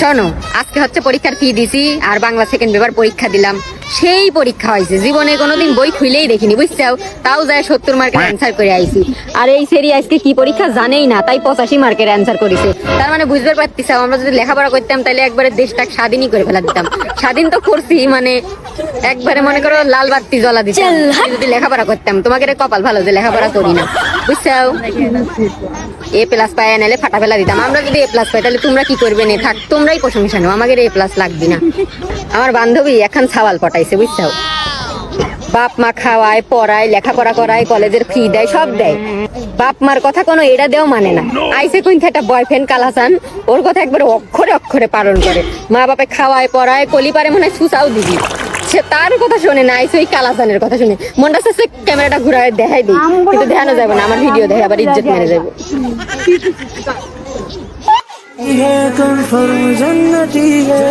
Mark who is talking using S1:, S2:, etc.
S1: শোনো আজকে হচ্ছে পরীক্ষার ফি দিছি আর বাংলা সেকেন্ড পেপার পরীক্ষা দিলাম। সেই পরীক্ষা হয়েছে জীবনে কোনোদিন বই খুলেই দেখিনি বুঝছাও? তাও যায় সত্তর মার্কের অ্যান্সার করে আইছি। আর এই সেরি আজকে কি পরীক্ষা জানেই না তাই পঁচাশি মার্কের অ্যান্সার করেছে। তার মানে বুঝতে পারতিস আমরা যদি লেখাপড়া করতাম তাহলে একবারে দেশটাকে স্বাধীনই করে ফেলা দিতাম। স্বাধীন তো করছি মানে একবারে মনে করো লাল বাতি জ্বলা দিতাম। যদি লেখাপড়া করতাম তোমাকে কপাল ভালো যে লেখাপড়া করি না বুঝছাও? এ প্লাস পাই নাহলে ফাটা ফেলা দিতাম। আমরা যদি এ প্লাস পাই, তাহলে তোমরা কি করবে? নে থাক, তোমরাই প্রশংসা নাও আমাকে এ প্লাস লাগবে না। আমার বান্ধবী এখন ছাওয়াল পটাইছে বুঝছাও বাপ মা খাওয়ায়, পড়ায়, লেখাপড়া করায়, কলেজের ফি দেয়, সব দেয়। বাপ মার কথা কোনো এটা দেও মানে না। আইসে কোন একটা বয়ফ্রেন্ড কালাসান ওর কথা একবার অক্ষরে অক্ষরে পালন করে। মা বাপে খাওয়ায়, পড়ায়, কলি পারে মনে হয় সুসাও দিবি। সে তার কথা শোনে না আইসে ওই কালাসানের কথা শুনে মনটা সে ক্যামেরাটা ঘুরায় দেখাই দিই কিন্তু দেখানো যাবে না আমার ভিডিও দেখে আবার ইজ্জত মেরে যাবে
S2: है कन्फर्म जन्नती है